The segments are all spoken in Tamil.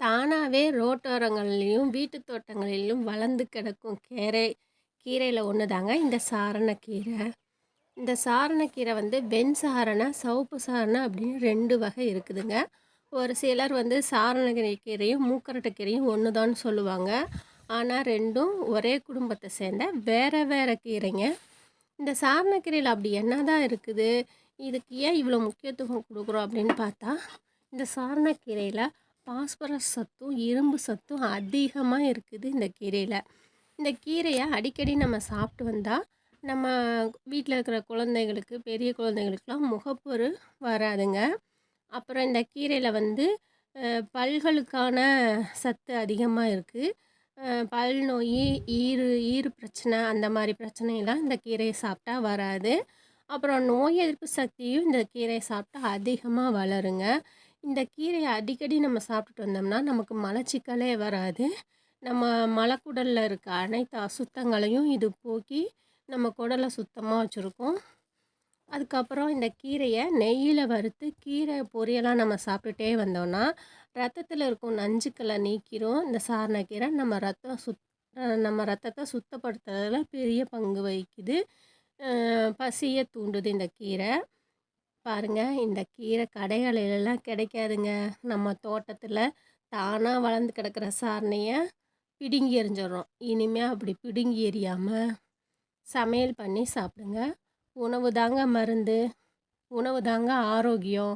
தானாகவே ரோட்டோரங்கள்லேயும் வீட்டு தோட்டங்களிலும் வளர்ந்து கிடக்கும் கீரை கீரையில் ஒன்று தாங்க இந்த சாரணக்கீரை. இந்த சாரணக்கீரை வந்து வெண் சாரணை சவுப்பு சாரணை அப்படின்னு ரெண்டு வகை இருக்குதுங்க. ஒரு சிலர் வந்து சாரணகிரி கீரையும் மூக்கரட்டை கீரையும் ஒன்று தான் சொல்லுவாங்க. ஆனால் ரெண்டும் ஒரே குடும்பத்தை சேர்ந்த வேறு வேறு கீரைங்க. இந்த சாரணக்கீரையில் அப்படி என்ன தான் இருக்குது? இதுக்கு ஏன் இவ்வளோ முக்கியத்துவம் கொடுக்குறோம் அப்படின்னு பார்த்தா இந்த சாரணக்கீரையில் பாஸ்பரஸ் சத்தும் இரும்பு சத்தும் அதிகமாக இருக்குது இந்த கீரையில். இந்த கீரையை அடிக்கடி நம்ம சாப்பிட்டு வந்தால் நம்ம வீட்டில் இருக்கிற குழந்தைகளுக்கு பெரிய குழந்தைகளுக்கெல்லாம் முகப்பொரு வராதுங்க. அப்புறம் இந்த கீரையில் வந்து பல்களுக்கான சத்து அதிகமாக இருக்குது பல் நோய் ஈறு ஈறு பிரச்சனை அந்த மாதிரி பிரச்சனையெல்லாம் இந்த கீரையை சாப்பிட்டா வராது. அப்புறம் நோய் எதிர்ப்பு சக்தியும் இந்த கீரையை சாப்பிட்டா அதிகமாக வளருங்க. இந்த கீரையை அடிக்கடி நம்ம சாப்பிட்டுட்டு வந்தோம்னா நமக்கு மலச்சிக்கலே வராது. நம்ம மலக்குடலில் இருக்க அனைத்து அசுத்தங்களையும் இது போக்கி நம்ம குடலை சுத்தமாக வச்சுருக்கோம். அதுக்கப்புறம் இந்த கீரையை நெய்யில் வறுத்து கீரை பொரியலாக நம்ம சாப்பிட்டுட்டே வந்தோம்னா ரத்தத்தில் இருக்கும் நஞ்சுக்களை நீக்கிறோம் இந்த சாரணக்கீரை நம்ம ரத்தம் சுத் நம்ம ரத்தத்தை சுத்தப்படுத்துறதுல பெரிய பங்கு வகிக்குது. பசியை தூண்டுது இந்த கீரை. பாருங்க இந்த கீரை கடைகளிலெல்லாம் கிடைக்காதுங்க. நம்ம தோட்டத்தில் தானாக வளர்ந்து கிடக்கிற சாரணையை பிடுங்கி எறிஞ்சிடுறோம் இனிமேல் அப்படி பிடுங்கி எறியாமல் சமையல் பண்ணி சாப்பிடுங்க. உணவு தாங்க மருந்து உணவு தாங்க ஆரோக்கியம்.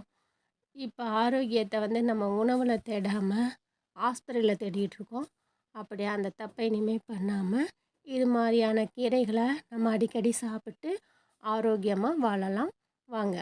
இப்போ ஆரோக்கியத்தை வந்து நம்ம உணவில் தேடாமல் ஹாஸ்பிட்டலில் தேடிகிட்ருக்கோம் அப்படி அந்த தப்பை இனிமேல் பண்ணாமல் இது மாதிரியான கீரைகளை நம்ம அடிக்கடி சாப்பிட்டு ஆரோக்கியமாக வாழலாம். வாங்க.